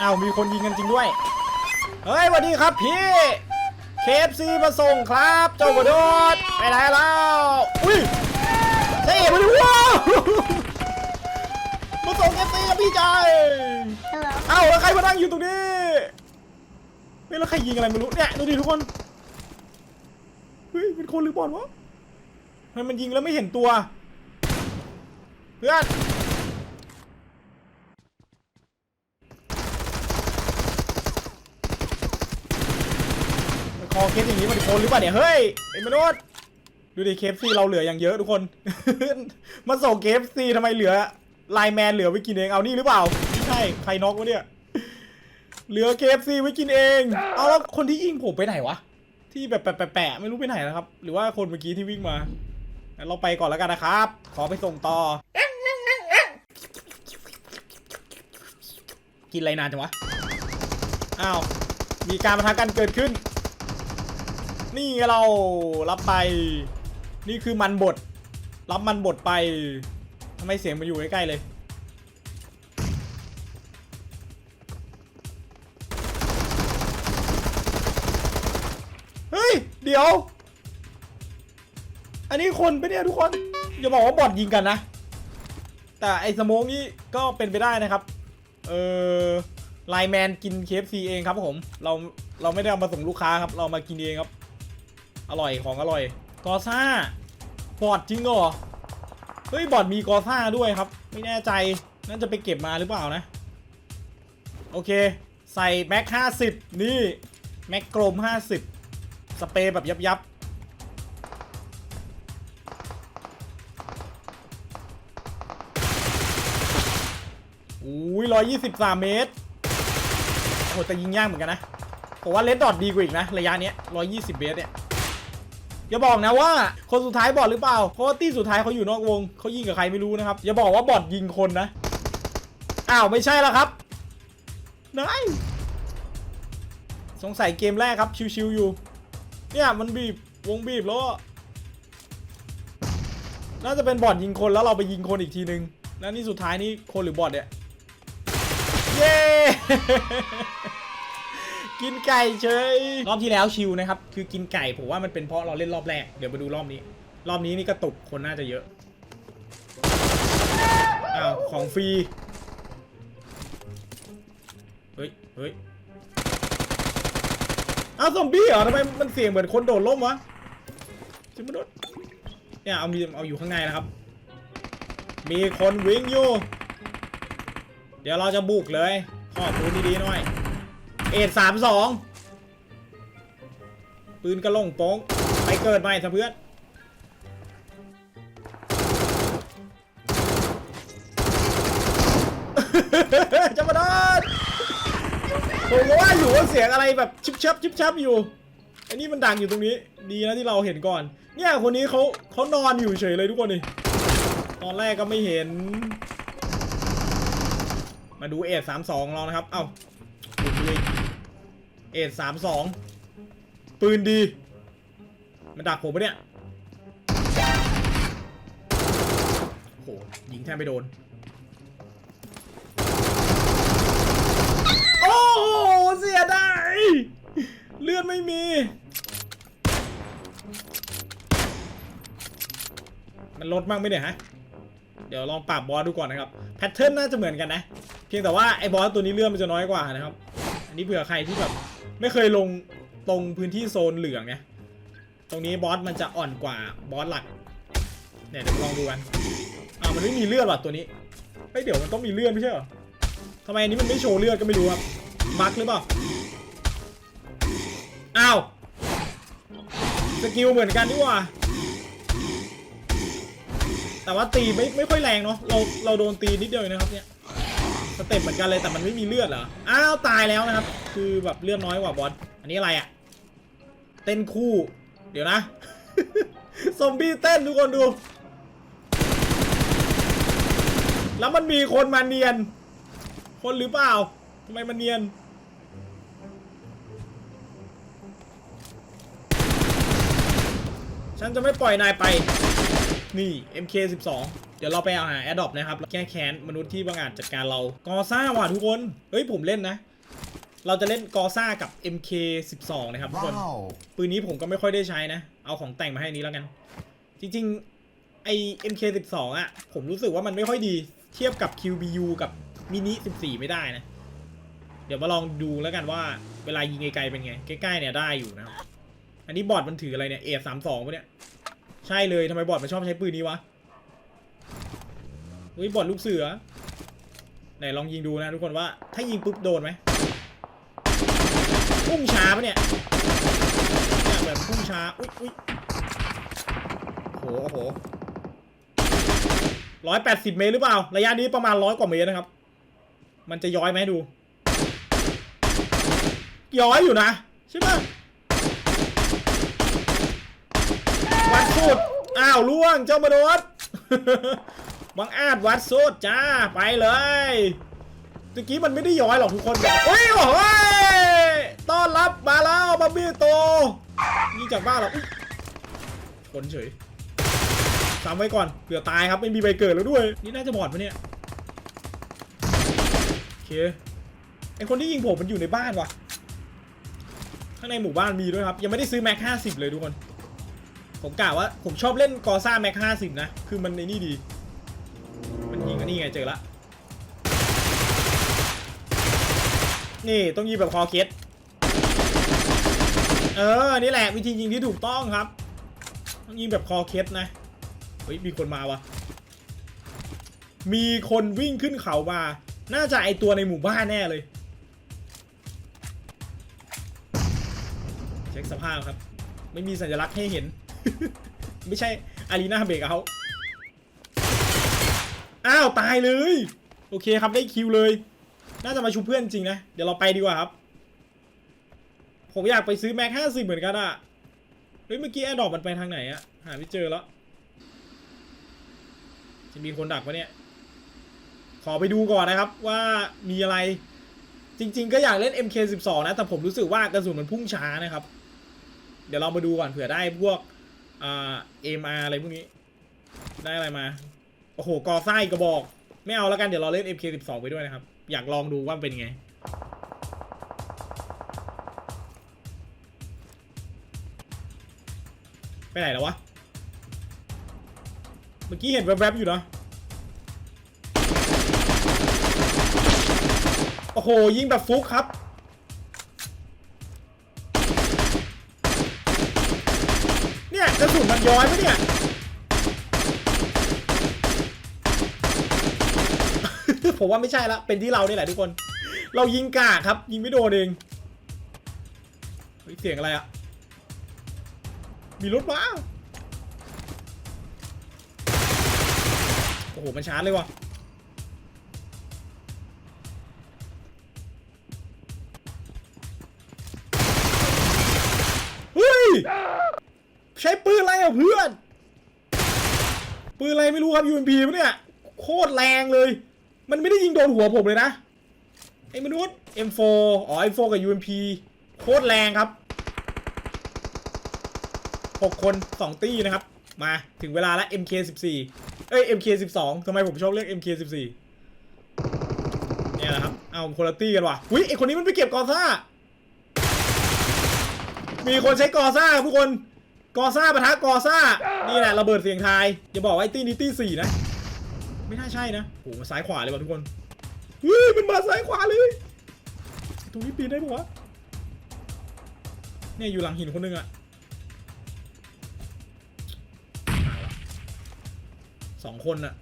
อ้าวมีคนยิงกันจริงด้วย เฮ้ยสวัสดีครับพี่เคฟซีมาส่งครับ เจ้ากระโดดไปไหนแล้ว อุ้ยเซ่มาดิว้าวมาส่งเคฟซีครับพี่ชาย Hello. เอ้าแล้วใครมานั่งอยู่ตรงนี้เฮ้ยแล้วใครยิงอะไรไม่รู้เนี่ยดูดิทุกคนเฮ้ยเป็นคนหรือบอลวะทำไมมันยิงแล้วไม่เห็นตัว เพื่อน ค อเคสอย่างนี้มันโคนหรือเปล่าเนี่ยเฮ้ยไอ้มนุษย์ดูดิเคฟซีเราเหลืออย่างเยอะทุกคน มาส่งเคฟซีทำไมเหลือไลแมนเหลือไว้กินเองเอานี่หรือเปล่าไม่ใช่ใครน็อกวะเนี่ยเหลือเคฟซีไว้กินเอง เอาแล้วคนที่ยิงผมไปไหนวะที่แบบแปะๆๆไม่รู้ไปไหนนะครับ หรือว่าคนเมื่อกี้ที่วิ่งมาเราไปก่อนแล้วกันนะครับ ขอไปส่งต่อ กินอะไรนานจังวะอ้าวมีการประทะกันเกิดขึ้น นี่ไงเรารับไป นี่คือมันบด รับมันบดไปทำไมเสียงมาอยู่ใกล้ๆเลย เฮ้ย เดี๋ยว อันนี้คนไปเนี่ยทุกคน อย่าบอกว่าบอดยิงกันนะ แต่ไอ้สโมองนี่ก็เป็นไปได้นะครับ เออไลแมนกิน KFC เองครับผม เราเราไม่ได้เอามาส่งลูกค้าครับ เรามากินเองครับ อร่อยของอร่อย กอซ่า บอดจริงเหรอ เฮ้ย บอดมีกอซ่าด้วยครับ ไม่แน่ใจ น่าจะไปเก็บมาหรือเปล่านะ โอเค ใส่แม็ก50นี่ แม็กกลม50สเปรย์แบบยับยับอุ้ยร้อยยี่สิบสามเมตรโอ้โหแต่ยิงยากเหมือนกันนะผมว่าเลดดอทดีกว่าอีกนะ ระยะเนี้ยร้อยยี่สิบเมตรเนี่ย อย่าบอกนะว่าคนสุดท้ายบอดหรือเปล่า เพราะว่าตี้สุดท้ายเขาอยู่นอกวงเขายิงกับใครไม่รู้นะครับ อย่าบอกว่าบอดยิงคนนะ อ้าวไม่ใช่แล้วครับนายสงสัยเกมแรกครับชิวๆอยู่ เนี่ยมันบีบวงบีบแล้วน่าจะเป็นบอดยิงคนแล้วเราไปยิงคนอีกทีนึง แล้วนี่สุดท้ายนี่คนหรือบอดเนี่ย เย้ กินไก่เฉย รอบที่แล้วชิวนะครับ คือกินไก่ผมว่ามันเป็นเพราะเราเล่นรอบแรก เดี๋ยวมาดูรอบนี้ รอบนี้นี่กระตุกคนน่าจะเยอะ อ้าว ของฟรี เฮ้ย เฮ้ย อ้าวซอมบี้เหรอทำไมมันเสียงเหมือนคนโดดร่มวะจิมโดดเนี่ยเอามีเอาอยู่ข้างในนะครับ มีคนวิ่งอยู่ เดี๋ยวเราจะบุกเลยข้อมูลดีๆหน่อย เอ็ดสามสองปืนกระล่งโป้งไปเกิดใหม่ซะเพื่อนจะมาดอนผมก็ว่าอยู่ว่าเสียงอะไรแบบชิบชับชิบชับอยู่ไอ้นี่มันดังอยู่ตรงนี้ ดีนะที่เราเห็นก่อน เนี่ยคนนี้เขาเขานอนอยู่เฉยเลยทุกคนนี่ตอนแรกก็ไม่เห็น มาดูเอทสามสองเรานะครับ เอ้า เอทสามสองปืนดี มันดักผมปะเนี่ยโหยิงแทบไม่โดน โอ้โห เสียดายเลือดไม่มี มันลดมากไหมเนี่ยฮะ เดี๋ยวลองปรับบอสดูก่อนนะครับ แพทเทิร์นน่าจะเหมือนกันนะ เพียงแต่ว่าไอ้บอสตัวนี้เลือนมันจะน้อยกว่านะครับ อันนี้เผื่อใครที่แบบ ไม่เคยลงตรงพื้นที่โซนเหลืองเนี่ยตรงนี้บอสมันจะอ่อนกว่าบอสหลัก เนี่ยเดี๋ยวลองดูกันอ้าวมันไม่มีเลือดว่ะตัวนี้เฮ้ยเดี๋ยวมันต้องมีเลือดไม่ใช่เหรอทำไมอันนี้มันไม่โชว์เลือดก็ไม่รู้ครับบั๊กหรือเปล่าอ้าวสกิลเหมือนกันนี่ว่า แต่ว่าตีไม่ไม่ค่อยแรงเนาะเราเราโดนตีนิดเดียวนะครับเนี่ยสเต็ปเหมือนกันเลยแต่มันไม่มีเลือดเหรออ้าวตายแล้วนะครับคือแบบเลือดน้อยกว่าบอสอันนี้อะไรอะเต้นคู่ เดี๋ยวนะ ซอมบี้เต้นทุกคนดู แล้วมันมีคนมาเนียน คนหรือเปล่าทำไมมันเนียนฉันจะไม่ปล่อยนายไป นี่ MK12 เดี๋ยวเราไปเอาหาแอดดอปนะครับ แก้แค้น มนุษย์ที่บังอาจจัดการเรา กอซ่าว่ะทุกคน เฮ้ย ผมเล่นนะ เราจะเล่นกอซ่ากับ MK12 นะครับทุกคน Wow. ปืนนี้ผมก็ไม่ค่อยได้ใช้นะ เอาของแต่งมาให้นี้แล้วกัน จริงๆ ไอ MK12 อะ ผมรู้สึกว่ามันไม่ค่อยดี เทียบกับ QBU กับมินิ14 ไม่ได้นะ เดี๋ยวมาลองดูแล้วกันว่า เวลายิงไกลๆเป็นไง ใกล้ๆเนี่ยได้อยู่นะครับ อันนี้บอร์ดมันถืออะไรเนี่ย A32 ปะเนี่ย ใช่เลยทำไมบอร์ดมันชอบใช้ปืนนี้วะเฮ้ยบอร์ดลูกเสือ ไหนลองยิงดูนะทุกคนว่า ถ้ายิงปุ๊บโดนไหม พุ่งช้าปะเนี่ยเนี่ยแบบพุ่งช้า อุ๊ยอุ๊ยโหโอ้โหร้อยแปดสิบเมตรหรือเปล่า ระยะนี้ประมาณร้อยกว่าเมตรนะครับ มันจะย้อยไหมดู ย้อยอยู่นะ ใช่ปะวัดสุด อ้าวล่วงเจ้ามนุษย์บังอาจวัดสุดจ้า ไปเลยตะกี้มันไม่ได้ย้อยหรอกทุกคนโอ้ยโอ้ย ต้อนรับมาแล้วบัมบี้โตนี่จากบ้านเหรอชนเฉยซ้ำไว้ก่อนเผื่อตายครับไม่มีใบเกิดแล้วด้วย นี่น่าจะบอดปะเนี่ยโอเคไอคนที่ยิงผมมันอยู่ในบ้านวะข้างในหมู่บ้านมีด้วยครับ ยังไม่ได้ซื้อแม็กห้าสิบเลยทุกคน ผมกล่าวว่าผมชอบเล่นกอซ่าแม็กห้าสิบนะ คือมันในนี่ดี มันยิงอันนี้ไงเจอละนี่ต้องยิงแบบคอเคส เออ นี่แหละวิธียิงที่ถูกต้องครับต้องยิงแบบคอเคสนะ เฮ้ย มีคนมาวะมีคนวิ่งขึ้นเขามา น่าจะไอตัวในหมู่บ้านแน่เลย เช็คสภาพครับ ไม่มีสัญลักษณ์ให้เห็น ไม่ใช่อารีนาเบรกเอาอ้าว ตายเลย โอเคครับได้คิวเลย น่าจะมาชูเพื่อนจริงนะ เดี๋ยวเราไปดีกว่าครับ ผมอยากไปซื้อแม็กห้าสิบเหมือนกันอะเฮ้ยเมื่อกี้แอร์ดรอปมันไปทางไหนอะหาไม่เจอแล้ว จะมีคนดักปะเนี่ย ขอไปดูก่อนนะครับว่ามีอะไร จริง ๆ ก็อยากเล่น MK12 นะ แต่ผมรู้สึกว่ากระสุนมันพุ่งช้านะครับ เดี๋ยวเรามาดูก่อนเผื่อได้พวกอ่า MR อะไรพวกนี้ ได้อะไรมา โอ้โหกอไส้กระบอก ไม่เอาแล้วกันเดี๋ยวเราเล่น MK12 ไปด้วยนะครับ อยากลองดูว่าเป็นไง ไปไหนแล้ววะ เมื่อกี้เห็นแวบๆอยู่นะ โอ้โห ยิงแบบฟุกครับ เนี่ยกระสุนมันย้อยปะเนี่ย ผมว่าไม่ใช่ละ เป็นที่เราเนี่แหละทุกคน เรายิงกากครับ ยิงไม่โดนเองเฮ้ยเสียงอะไรอะ มีรถมาโอ้โห มันชาร์จเลยว่ะเฮ้ย ใช้ปืนอะไรอะเพื่อน ปืนอะไรไม่รู้ครับ UMP ปะเนี่ย โคตรแรงเลย มันไม่ได้ยิงโดนหัวผมเลยนะ ไอ้มนุษย์ M4 อ๋อ M4 กับ UMP โคตรแรงครับ 6 คน 2 ตี้นะครับ มาถึงเวลาแล้ว MK14 เอ้ย MK12 ทำไมผมชอบเรียก MK14 เนี่ยแหละครับ เอาคนละตี้กันว่ะอุ้ยไอคนนี้มันไปเก็บกอซ่า มีคนใช้กอซ่าทุกคน กอซ่าปะทะกอซ่า นี่แหละระเบิดเสียงทาย อย่าบอกว่าไอตี้นี้ตี้สี่นะ ไม่น่าใช่นะโหมาซ้ายขวาเลยว่ะทุกคนเฮ้ยมันมาซ้ายขวาเลย ตรงนี้ปีนได้ปะวะเนี่ยอยู่หลังหินคนนึงอะ สองคนอะ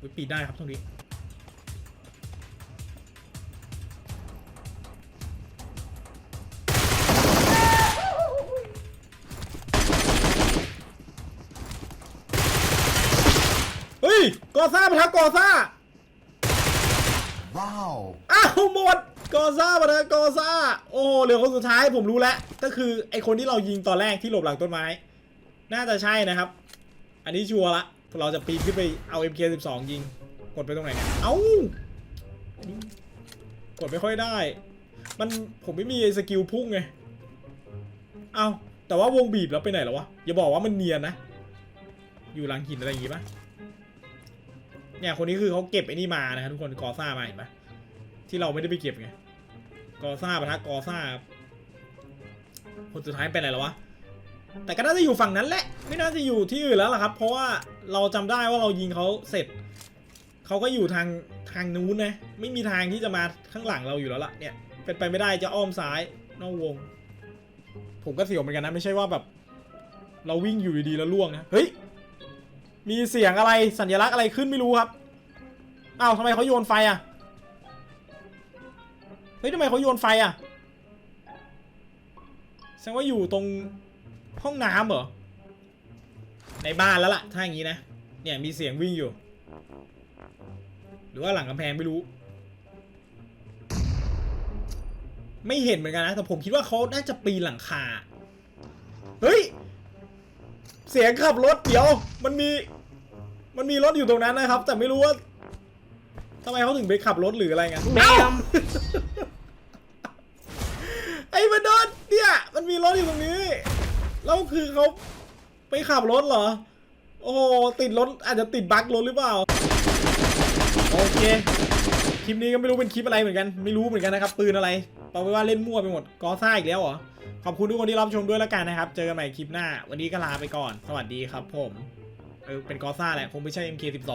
อุ๊ยปีนได้ครับตรงนี้เฮ้ยกอซ่าปะทะกอซ่า Wow. อ้าวหมดกอซ่าปะนะกอซ่า โอ้โหเหลือคนสุดท้ายผมรู้แล้ว ก็คือไอคนที่เรายิงตอนแรกที่หลบหลังต้นไม้ น่าจะใช่นะครับ อันนี้ชัวร์ละ เราจะปีนขึ้นไปเอา MK12 ยิง กดไปตรงไหนเนี่ย เอ้ากดไม่ค่อยได้ มันผมไม่มีสกิลพุ่งไง เอาแต่ว่าวงบีบแล้วไปไหนแล้ววะ อย่าบอกว่ามันเนียนนะ อยู่หลังหินอะไรอย่างงี้ปะเนี่ยคนนี้คือเขาเก็บไอ้นี่มานะครับทุกคนกอซ่ามาเห็นปะที่เราไม่ได้ไปเก็บไงกอซ่าปะทะกอซ่าคนสุดท้ายไปไหนแล้ววะ แต่ก็น่าจะอยู่ฝั่งนั้นแหละ ไม่น่าจะอยู่ที่อื่นแล้วล่ะครับ เพราะว่าเราจำได้ว่าเรายิงเขาเสร็จ เขาก็อยู่ทางทางนู้นนะ ไม่มีทางที่จะมาข้างหลังเราอยู่แล้วล่ะ เนี่ย เป็นไปไม่ได้จะอ้อมซ้ายนอกวง ผมก็เสียวเหมือนกันนะ ไม่ใช่ว่าแบบ เราวิ่งอยู่ดีๆแล้วล่วงนะ เฮ้ย มีเสียงอะไรสัญลักษณ์อะไรขึ้นไม่รู้ครับ อ้าวทำไมเขาโยนไฟอะ เฮ้ยทำไมเขาโยนไฟอะ แสดงว่าอยู่ตรง ห้องน้ำเหรอ ในบ้านแล้วล่ะ ถ้าอย่างนี้นะ เนี่ยมีเสียงวิ่งอยู่ หรือว่าหลังกำแพงไม่รู้ ไม่เห็นเหมือนกันนะ แต่ผมคิดว่าเขาน่าจะปีนหลังคา เฮ้ย เสียงขับรถเดี๋ยว มันมี มันมีรถอยู่ตรงนั้นนะครับ แต่ไม่รู้ว่าทำไมเขาถึงไปขับรถหรืออะไรกันแมเอ้าวไอ้มันโดนเนี่ย มันมีรถอยู่ตรงนี้ แล้วคือเขาไปขับรถเหรอ โอ้โหติดรถอาจจะติดบั๊กรถหรือเปล่า โอเค คลิปนี้ก็ไม่รู้เป็นคลิปอะไรเหมือนกัน ไม่รู้เหมือนกันนะครับ ปืนอะไรเอาไว้ว่าเล่นมั่วไปหมดกอซ่าอีกแล้วเหรอ ขอบคุณทุกคนที่รับชมด้วยแล้วกันนะครับ เจอกันใหม่คลิปหน้า วันนี้ก็ลาไปก่อน สวัสดีครับผม เออเป็นกอซ่าแหละ คงไม่ใช่ MK12